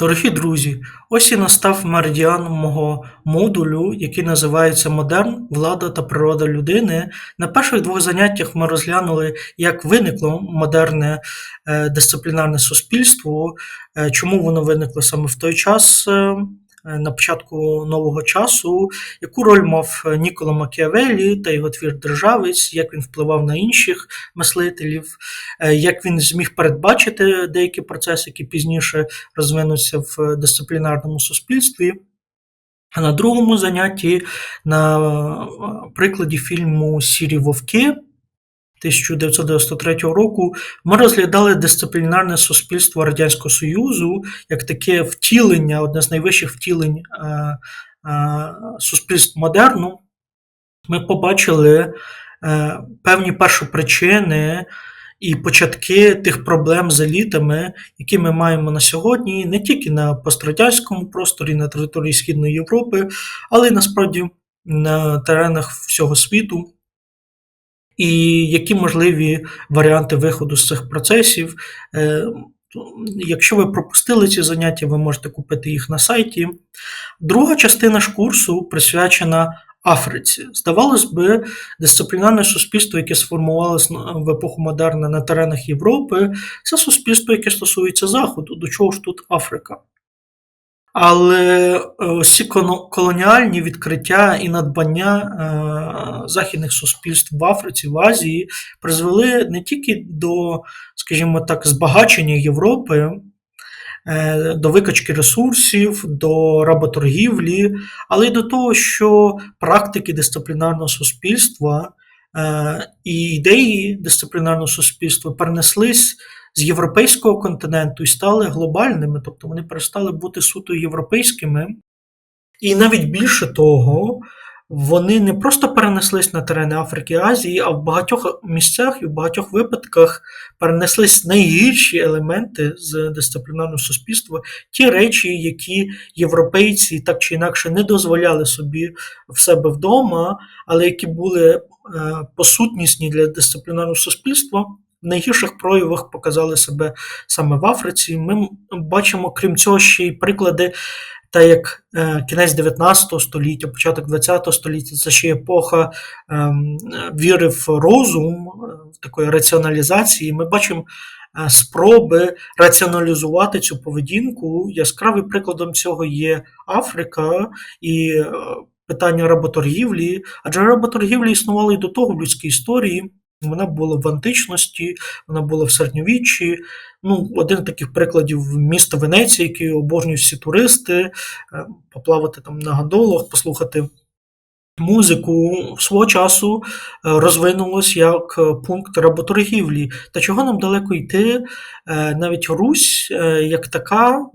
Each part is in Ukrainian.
Дорогі друзі, ось і настав меридіан мого модулю, який називається Модерн, влада та природа людини. На перших двох заняттях ми розглянули, як виникло модерне е, дисциплінарне суспільство, е, чому воно виникло саме в той час. Е, На початку нового часу, яку роль мав Ніколо Макіавеллі та його твір Державець, як він впливав на інших мислителів, е, як він зміг передбачити деякі процеси, які пізніше розвинуться в дисциплінарному суспільстві. А на другому занятті, на е, прикладі фільму Сірі Вовки 1993 року, ми розглядали дисциплінарне суспільство Радянського Союзу як таке втілення, одне з найвищих втілень е, е, суспільств модерну. Ми побачили е, певні першопричини і початки тих проблем з елітами, які ми маємо на сьогодні, не тільки на пострадянському просторі, на території Східної Європи, але й насправді на теренах всього світу. І які можливі варіанти виходу з цих процесів. Е, Якщо ви пропустили ці заняття, ви можете купити їх на сайті. Друга частина ж курсу присвячена Африці. Здавалось би, дисциплінарне суспільство, яке сформувалося в епоху модерна на теренах Європи, це суспільство, яке стосується Заходу. До чого ж тут Африка? Але е, всі колоніальні відкриття і надбання е, західних суспільств в Африці, в Азії призвели не тільки до, скажімо так, збагачення Європи, е, до викачки ресурсів, до работоргівлі, але й до того, що практики дисциплінарного суспільства і ідеї дисциплінарного суспільства перенеслись з європейського континенту і стали глобальними, тобто вони перестали бути суто європейськими. І навіть більше того, вони не просто перенеслись на терени Африки і Азії, а в багатьох місцях і в багатьох випадках перенеслись найгірші елементи з дисциплінарного суспільства, ті речі, які європейці так чи інакше не дозволяли собі в себе вдома, але які були посутнісні для дисциплінарного суспільства найгірших проявах показали себе саме в Африці. Ми бачимо, крім цього, ще й приклади, та як е, кінець 19 століття, початок 20 століття, це ще епоха е, віри в розум, в такої раціоналізації. Ми бачимо е, спроби раціоналізувати цю поведінку. Яскравим прикладом цього є Африка і е, питання работоргівлі, адже работоргівля існувала і до того в людській історії. Вона була в античності, вона була в середньовіччі. Ну, Один з таких прикладів місто Венеція, який обожнюють всі туристи, е, поплавати там на гондолах, послухати музику свого часу е, розвинулось як пункт работоргівлі. Та чого нам далеко йти? Е, навіть Русь як така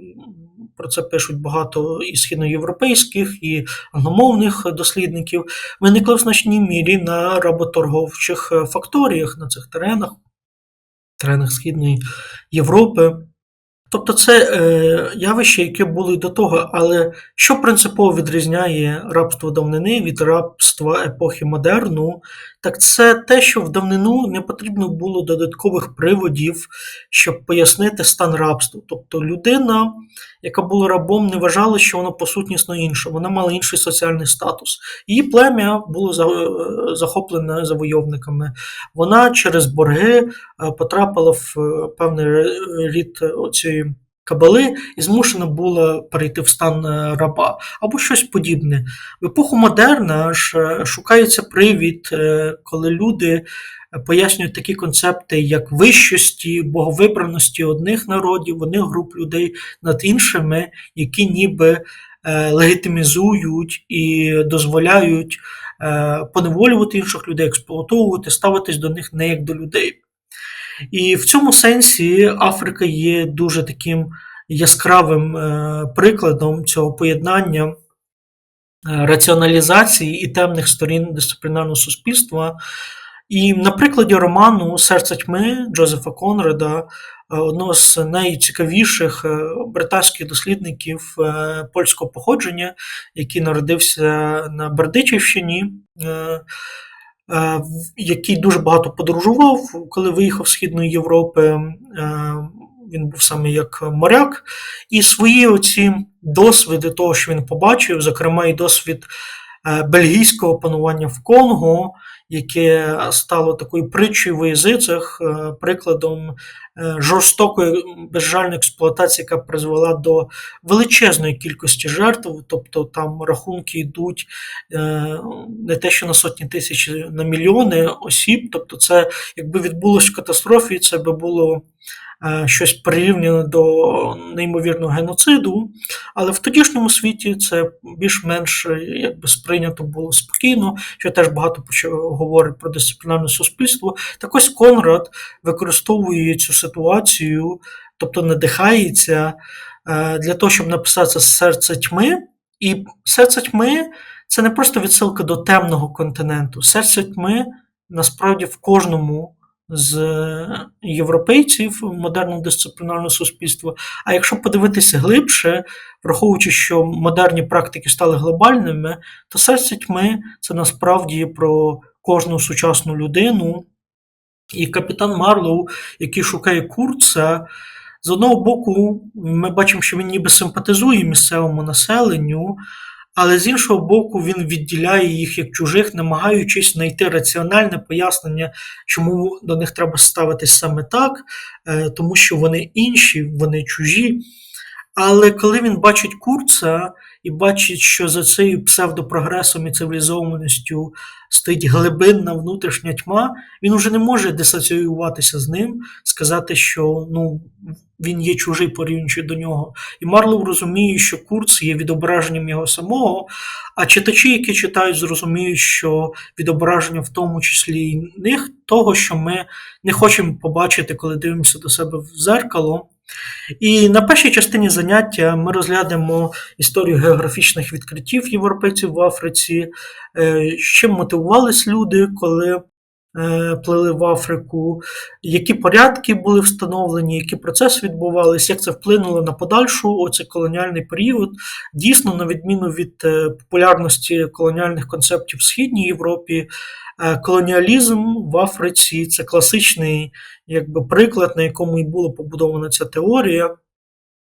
про це пишуть багато і східноєвропейських, і англомовних дослідників, виникла в значній мірі на работорговчих факторіях на цих теренах, теренах Східної Європи. Тобто це е, явище, яке було й до того, але що принципово відрізняє рабство давнини від рабства епохи модерну, так це те, що в давнину не потрібно було додаткових приводів, щоб пояснити стан рабства. Тобто людина, яка була рабом, не вважала, що вона посутнісно інша, вона мала інший соціальний статус. Її плем'я було захоплене завойовниками. Вона через борги е, потрапила в е, певний рід цієї кабали і змушена була перейти в стан е, раба або щось подібне. В епоху модерна ж е, шукається привід, е, коли люди пояснюють такі концепти, як вищості, боговибраності одних народів, одних груп людей над іншими, які ніби легітимізують і дозволяють поневолювати інших людей, експлуатовувати, ставитись до них не як до людей. І в цьому сенсі Африка є дуже таким яскравим е, прикладом цього поєднання е, раціоналізації і темних сторін дисциплінарного суспільства. І на прикладі роману Серце тьми Джозефа Конрада, е, одного з найцікавіших британських дослідників польського походження, який народився на Бердичівщині, який дуже багато подорожував, коли виїхав з Східної Європи. він був саме як моряк, і свої оці досвіди того, що він побачив, зокрема і досвід е, бельгійського панування в Конго, яке стало такою притчою в язицях, е, прикладом е, жорстокої безжальної експлуатації, яка призвела до величезної кількості жертв, тобто там рахунки йдуть е, не те, що на сотні тисяч, на мільйони осіб. Тобто, це якби відбулося в катастрофі, це би було. Е, Щось порівняно до неймовірного геноциду, але в тодішньому світі це більш-менш е, якби сприйнято було спокійно, що теж багато говорить про дисциплінарне суспільство. Так ось Конрад використовує цю ситуацію, тобто надихається е, для того, щоб написати серце тьми. І серце тьми це не просто відсилка до темного континенту. Серце тьми насправді в кожному з європейців модерного дисциплінарного суспільства. А якщо подивитися глибше, враховуючи, що модерні практики стали глобальними, то серце тьми це насправді про кожну сучасну людину. І капітан Марлоу, який шукає Курца, з одного боку, ми бачимо, що він ніби симпатизує місцевому населенню, але з іншого боку, він відділяє їх як чужих, намагаючись знайти раціональне пояснення, чому до них треба ставитись саме так, е, тому що вони інші, вони чужі. Але коли він бачить Курца і бачить, що за цією псевдопрогресом і цивілізованістю стоїть глибинна внутрішня тьма, він уже не може дисоціюватися з ним, сказати, що ну, він є чужий порівнюючи до нього. І Марлоу розуміє, що Курц є відображенням його самого, а читачі, які читають, зрозуміють, що відображення в тому числі і них того, що ми не хочемо побачити, коли дивимося до себе в зеркало. І на першій частині заняття ми розглянемо історію географічних відкриттів європейців в Африці, е, чим мотивувались люди, коли плили в Африку, які порядки були встановлені, які процеси відбувалися, як це вплинуло на подальшу оцей колоніальний період. Дійсно, на відміну від е, популярності колоніальних концептів в Східній Європі, е, колоніалізм в Африці це класичний якби, приклад, на якому і була побудована ця теорія.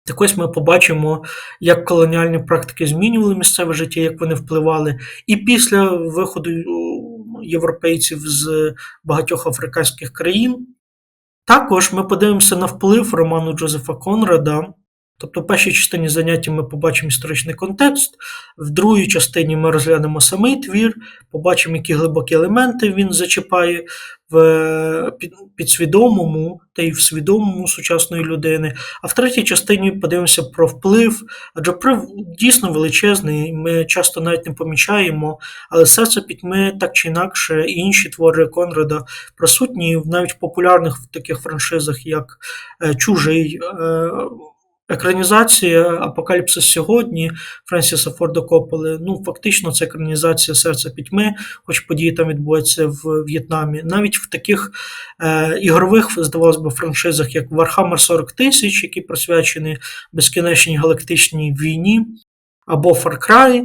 Так ось ми побачимо, як колоніальні практики змінювали місцеве життя, як вони впливали. І після виходу європейців з багатьох африканських країн. Також ми подивимося на вплив роману Джозефа Конрада. Тобто, в першій частині заняття ми побачимо історичний контекст, в другій частині ми розглянемо самий твір, побачимо, які глибокі елементи він зачіпає в підсвідомому та й в свідомому сучасної людини. А в третій частині подивимося про вплив, адже вплив дійсно величезний, ми часто навіть не помічаємо, але серце пітьми так чи інакше, і інші твори Конрада присутні навіть в популярних таких франшизах, як е, Чужий. Екранізація Апокаліпсис сьогодні Френсіса Форда Копполи, ну фактично це екранізація серця пітьми, хоч події там відбуваються в В'єтнамі. Навіть в таких е, ігрових, здавалося би, франшизах, як Warhammer 40 тисяч, які присвячені безкінечній галактичній війні, або Far Cry,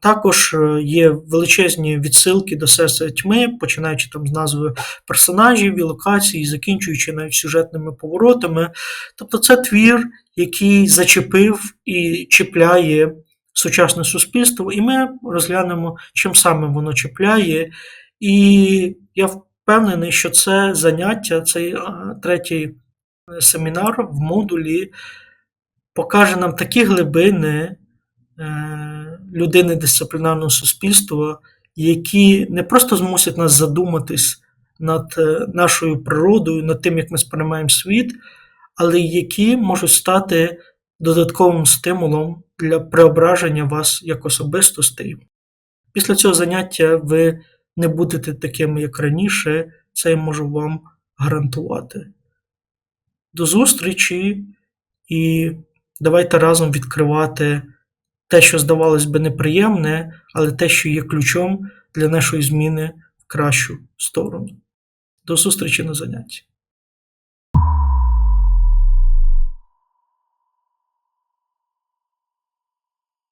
також е, є величезні відсилки до серця тьми, починаючи там з назви персонажів і локацій, закінчуючи навіть сюжетними поворотами. Тобто це твір, який зачепив і чіпляє сучасне суспільство, і ми розглянемо, чим саме воно чіпляє. І я впевнений, що це заняття, цей третій семінар в модулі покаже нам такі глибини. Людини дисциплінарного суспільства, які не просто змусять нас задуматись над е, нашою природою, над тим, як ми сприймаємо світ, але які можуть стати додатковим стимулом для преображення вас як особистостей. Після цього заняття ви не будете такими, як раніше, це я можу вам гарантувати. До зустрічі і давайте разом відкривати те, що здавалось би неприємне, але те, що є ключом для нашої зміни в кращу сторону. До зустрічі на занятті.